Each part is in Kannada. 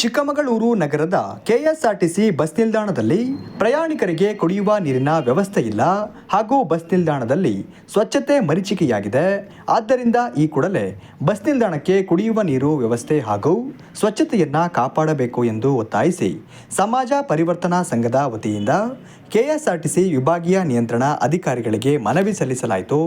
ಚಿಕ್ಕಮಗಳೂರು ನಗರದ ಕೆಎಸ್ಆರ್ಟಿಸಿ ಬಸ್ ನಿಲ್ದಾಣದಲ್ಲಿ ಪ್ರಯಾಣಿಕರಿಗೆ ಕುಡಿಯುವ ನೀರಿನ ವ್ಯವಸ್ಥೆ ಇಲ್ಲ ಹಾಗೂ ಬಸ್ ನಿಲ್ದಾಣದಲ್ಲಿ ಸ್ವಚ್ಛತೆ ಮರೀಚಿಕೆಯಾಗಿದೆ. ಆದ್ದರಿಂದ ಈ ಕೂಡಲೇ ಬಸ್ ನಿಲ್ದಾಣಕ್ಕೆ ಕುಡಿಯುವ ನೀರು ವ್ಯವಸ್ಥೆ ಹಾಗೂ ಸ್ವಚ್ಛತೆಯನ್ನು ಕಾಪಾಡಬೇಕು ಎಂದು ಒತ್ತಾಯಿಸಿ ಸಮಾಜ ಪರಿವರ್ತನಾ ಸಂಘದ ವತಿಯಿಂದ ಕೆಎಸ್ಆರ್ಟಿಸಿ ವಿಭಾಗೀಯ ನಿಯಂತ್ರಣ ಅಧಿಕಾರಿಗಳಿಗೆ ಮನವಿ ಸಲ್ಲಿಸಲಾಯಿತು.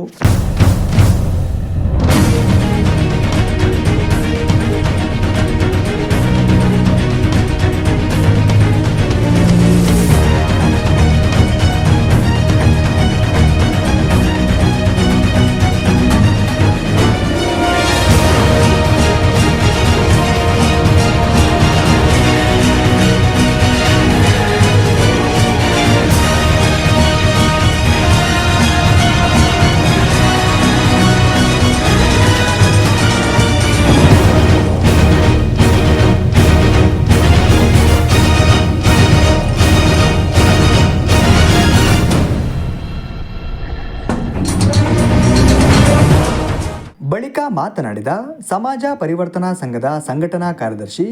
ಮಾತನಾಡಿದ ಸಮಾಜ ಪರಿವರ್ತನಾ ಸಂಘದ ಸಂಘಟನಾ ಕಾರ್ಯದರ್ಶಿ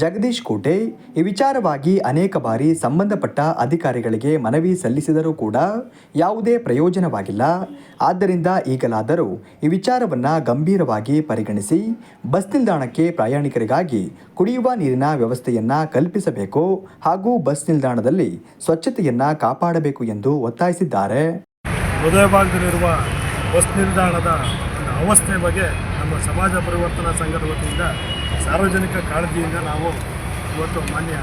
ಜಗದೀಶ್ ಕೋಟೆ, ಈ ವಿಚಾರವಾಗಿ ಅನೇಕ ಬಾರಿ ಸಂಬಂಧಪಟ್ಟ ಅಧಿಕಾರಿಗಳಿಗೆ ಮನವಿ ಸಲ್ಲಿಸಿದರೂ ಕೂಡ ಯಾವುದೇ ಪ್ರಯೋಜನವಾಗಿಲ್ಲ. ಆದ್ದರಿಂದ ಈಗಲಾದರೂ ಈ ವಿಚಾರವನ್ನು ಗಂಭೀರವಾಗಿ ಪರಿಗಣಿಸಿ ಬಸ್ ನಿಲ್ದಾಣಕ್ಕೆ ಪ್ರಯಾಣಿಕರಿಗಾಗಿ ಕುಡಿಯುವ ನೀರಿನ ವ್ಯವಸ್ಥೆಯನ್ನು ಕಲ್ಪಿಸಬೇಕು ಹಾಗೂ ಬಸ್ ನಿಲ್ದಾಣದಲ್ಲಿ ಸ್ವಚ್ಛತೆಯನ್ನು ಕಾಪಾಡಬೇಕು ಎಂದು ಒತ್ತಾಯಿಸಿದ್ದಾರೆ. ಹೃದಯ ಭಾಗದಲ್ಲಿರುವ ಬಸ್ ನಿಲ್ದಾಣದ ಅವಸ್ಥೆ ಬಗ್ಗೆ ನಮ್ಮ ಸಮಾಜ ಪರಿವರ್ತನಾ ಸಂಘದ ವತಿಯಿಂದ ಸಾರ್ವಜನಿಕ ಕಾಳಜಿಯಿಂದ ನಾವು ಇವತ್ತು ಮಾನ್ಯ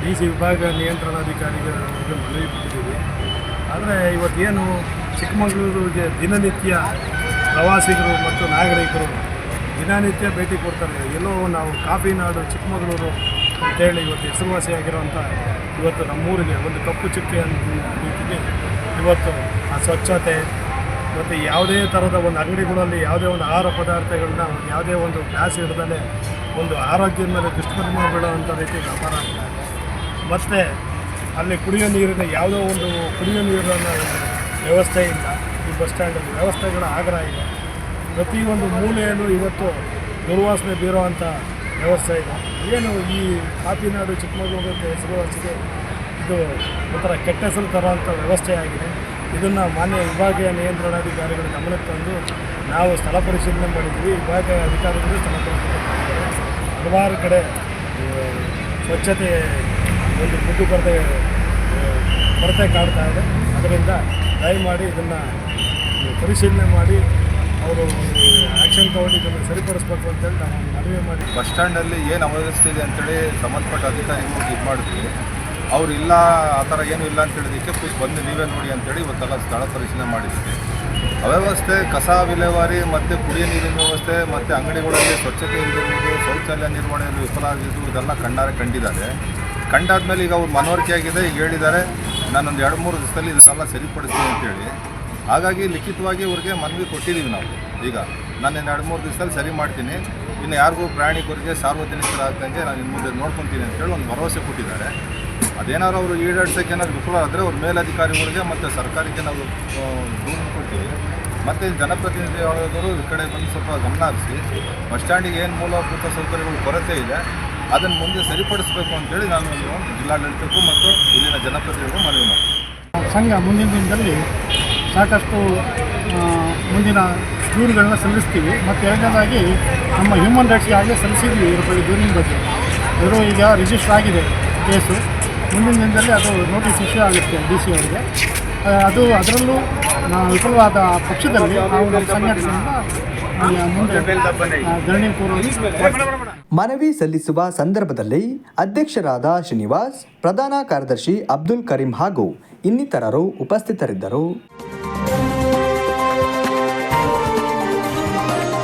ಡಿ ಸಿ ವಿಭಾಗ ನಿಯಂತ್ರಣಾಧಿಕಾರಿಗಳಿಗೆ ಮನವಿ ಕೊಟ್ಟಿದ್ದೀವಿ ಆದರೆ ಇವತ್ತೇನು ಚಿಕ್ಕಮಗಳೂರಿಗೆ ದಿನನಿತ್ಯ ಪ್ರವಾಸಿಗರು ಮತ್ತು ನಾಗರಿಕರು ದಿನನಿತ್ಯ ಭೇಟಿ ಕೊಡ್ತಾರೆ. ಎಲ್ಲೋ ನಾವು ಕಾಫಿ ನಾಡು ಚಿಕ್ಕಮಗಳೂರು ಅಂತೇಳಿ ಇವತ್ತು ಹೆಸರುವಾಸಿಯಾಗಿರುವಂಥ ಇವತ್ತು ನಮ್ಮೂರಿಗೆ ಒಂದು ಕಪ್ಪು ಚುಕ್ಕೆ ಅಂತ ಇವತ್ತು ಆ ಸ್ವಚ್ಛತೆ ಮತ್ತು ಯಾವುದೇ ಥರದ ಒಂದು ಅಂಗಡಿಗಳಲ್ಲಿ ಯಾವುದೇ ಒಂದು ಆಹಾರ ಪದಾರ್ಥಗಳನ್ನ ಯಾವುದೇ ಒಂದು ಗ್ಲಾಸ್ ಹಿಡ್ದಲೇ ಒಂದು ಆರೋಗ್ಯದ ಮೇಲೆ ದುಷ್ಪರಿಣಾಮ ಬೀಳುವಂಥ ರೀತಿ ವ್ಯಾಪಾರ ಆಗ್ತಾ ಇದೆ. ಮತ್ತು ಅಲ್ಲಿ ಕುಡಿಯೋ ನೀರಿನ ಯಾವುದೋ ಒಂದು ಕುಡಿಯೋ ನೀರಿನ ವ್ಯವಸ್ಥೆ ಇಲ್ಲ. ಈ ಬಸ್ ಸ್ಟ್ಯಾಂಡಲ್ಲಿ ವ್ಯವಸ್ಥೆಗಳ ಆಗ್ರಹ ಇದೆ ಪ್ರತಿಯೊಂದು ಮೂಲೆಯಲ್ಲೂ ಇವತ್ತು ದುರ್ವಾಸನೆ ಬೀರುವಂಥ ವ್ಯವಸ್ಥೆ ಇದೆ. ಏನು ಈ ಕಾಪಿನಾಡು ಚಿಕ್ಕಮಗಳೂರು ಹೆಸರುವಾಸಿಗೆ ಇದು ಒಂಥರ ಕೆಟ್ಟ ಹೆಸರು ತರುವಂಥ ವ್ಯವಸ್ಥೆ ಆಗಿದೆ ಇದನ್ನು ಮಾನ್ಯ ವಿಭಾಗೀಯ ನಿಯಂತ್ರಣಾಧಿಕಾರಿಗಳ ಗಮನಕ್ಕೆ ತಂದು ನಾವು ಸ್ಥಳ ಪರಿಶೀಲನೆ ಮಾಡಿದ್ವಿ. ವಿಭಾಗೀಯ ಅಧಿಕಾರಿಗಳು ಸ್ಥಳ ಪರಿಶೀಲನೆ ಮಾಡಿದ್ದಾರೆ. ಹಲವಾರು ಕಡೆ ಸ್ವಚ್ಛತೆ ಒಂದು ದುಡ್ಡು ಕೊರತೆ ಕೊರತೆ ಕಾಡ್ತಾ ಇದೆ. ಅದರಿಂದ ದಯಮಾಡಿ ಇದನ್ನು ಪರಿಶೀಲನೆ ಮಾಡಿ, ಅವರು ಆ್ಯಕ್ಷನ್ ತಗೊಂಡು ಇದನ್ನು ಸರಿಪಡಿಸ್ಬೇಕು ಅಂತೇಳಿ ನಾವು ಮನವಿ ಮಾಡಿ ಬಸ್ ಸ್ಟ್ಯಾಂಡಲ್ಲಿ ಏನು ಇದೆ ಅಂತೇಳಿ ಸಂಬಂಧಪಟ್ಟ ಅಧಿಕಾರಿಗಳು ಇದು ಮಾಡಿದ್ವಿ. ಅವ್ರು ಇಲ್ಲ, ಆ ಥರ ಏನೂ ಇಲ್ಲ ಅಂತ ಹೇಳಿದಕ್ಕೆ ಕೂತ್ ಬಂದು ನೀವೇ ನೋಡಿ ಅಂತೇಳಿ ಇವತ್ತೆಲ್ಲ ಸ್ಥಳ ಪರಿಶೀಲನೆ ಮಾಡಿದ್ವಿ. ಅವ್ಯವಸ್ಥೆ, ಕಸ ವಿಲೇವಾರಿ, ಮತ್ತು ಕುಡಿಯ ನೀರಿನ ವ್ಯವಸ್ಥೆ, ಮತ್ತು ಅಂಗಡಿಗಳಲ್ಲಿ ಸ್ವಚ್ಛತೆ ಇಲ್ಲದಿರುವುದು ಶೌಚಾಲಯ ನಿರ್ವಹಣೆಯಲ್ಲಿ ವಿಫಲ ಆಗಿದ್ದು, ಇದೆಲ್ಲ ಕಂಡಾರೆ ಕಂಡಿದ್ದಾರೆ. ಕಂಡಾದ್ಮೇಲೆ ಈಗ ಅವ್ರು ಮನವರಿಕೆ ಆಗಿದೆ ಈಗ ಹೇಳಿದ್ದಾರೆ, ನಾನೊಂದು ಎರಡು ಮೂರು ದಿವಸದಲ್ಲಿ ಇದನ್ನೆಲ್ಲ ಸರಿಪಡಿಸ್ತೀನಿ ಅಂತೇಳಿ ಹಾಗಾಗಿ ಲಿಖಿತವಾಗಿ ಅವ್ರಿಗೆ ಮನವಿ ಕೊಟ್ಟಿದ್ದೀವಿ ನಾವು. ಈಗ ನಾನು ಇನ್ನು ಎರಡು ಮೂರು ದಿವಸದಲ್ಲಿ ಸರಿ ಮಾಡ್ತೀನಿ. ಇನ್ನು ಯಾರಿಗೂ ಪ್ರಯಾಣಿಕರಿಗೆ ಸಾರ್ವಜನಿಕರಾಗ್ದಂಗೆ ನಾನು ಇನ್ನು ಮುಂದೆ ನೋಡ್ಕೊತೀನಿ ಅಂತೇಳಿ ಒಂದು ಭರವಸೆ ಕೊಟ್ಟಿದ್ದಾರೆ. ಅದೇನಾದ್ರು ಅವರು ಈಡೇರ್ಸೋಕೆ ಏನಾದ್ರು ವಿಫಲ ಆದರೆ ಅವ್ರ ಮೇಲಧಿಕಾರಿಗಳಿಗೆ ಮತ್ತು ಸರ್ಕಾರಕ್ಕೆ ನಾವು ದೂರು ಕೊಡ್ತೀವಿ. ಮತ್ತು ಜನಪ್ರತಿನಿಧಿಗಳವರು ಈ ಕಡೆ ಬಂದು ಸ್ವಲ್ಪ ಗಮನ ಹರಿಸಿ, ಬಸ್ ಸ್ಟ್ಯಾಂಡಿಗೆ ಏನು ಮೂಲಭೂತ ಸೌಕರ್ಯಗಳು ಕೊರತೆ ಇದೆ, ಅದನ್ನು ಮುಂದೆ ಸರಿಪಡಿಸಬೇಕು ಅಂತೇಳಿ ನಾನು ಜಿಲ್ಲಾಡಳಿತಕ್ಕೂ ಮತ್ತು ಇಲ್ಲಿನ ಜನಪ್ರತಿನಿಧಿಗಳು ಮನವಿ ಮಾಡ್ತೀನಿ. ಸಂಘ ಮುಂದಿನ ದಿನದಲ್ಲಿ ಸಾಕಷ್ಟು ಮುಂದಿನ ದೂರುಗಳನ್ನ ಸಲ್ಲಿಸ್ತೀವಿ. ಮತ್ತು ಎರಡನೇದಾಗಿ ನಮ್ಮ ಹ್ಯೂಮನ್ ರೈಟ್ಸ್ಗೆ ಆಗಲೇ ಸಲ್ಲಿಸಿದ್ವಿ ಇದ್ರ ಬಗ್ಗೆ ದೂರಿನ ಬಗ್ಗೆ. ಇವರು ಈಗ ರಿಜಿಸ್ಟರ್ ಆಗಿದೆ ಕೇಸು. ಮುಂದಿನ ದಿನದಲ್ಲಿ ಅದು ನೋಟಿಸ್ ಇಶ್ಯೂ ಆಗುತ್ತೆ ಡಿ ಸಿ ಅವರಿಗೆ. ಅದು ಅದರಲ್ಲೂ ವಿಫಲವಾದ ಪಕ್ಷದಲ್ಲಿ ನಾವು ನಮ್ಮ ಸಂಘಟನೆಯಿಂದ ಮನವಿ ಸಲ್ಲಿಸುವ ಸಂದರ್ಭದಲ್ಲಿ ಅಧ್ಯಕ್ಷರಾದ ಶ್ರೀನಿವಾಸ್, ಪ್ರಧಾನ ಕಾರ್ಯದರ್ಶಿ ಅಬ್ದುಲ್ ಕರೀಂ ಹಾಗೂ ಇನ್ನಿತರರು ಉಪಸ್ಥಿತರಿದ್ದರು.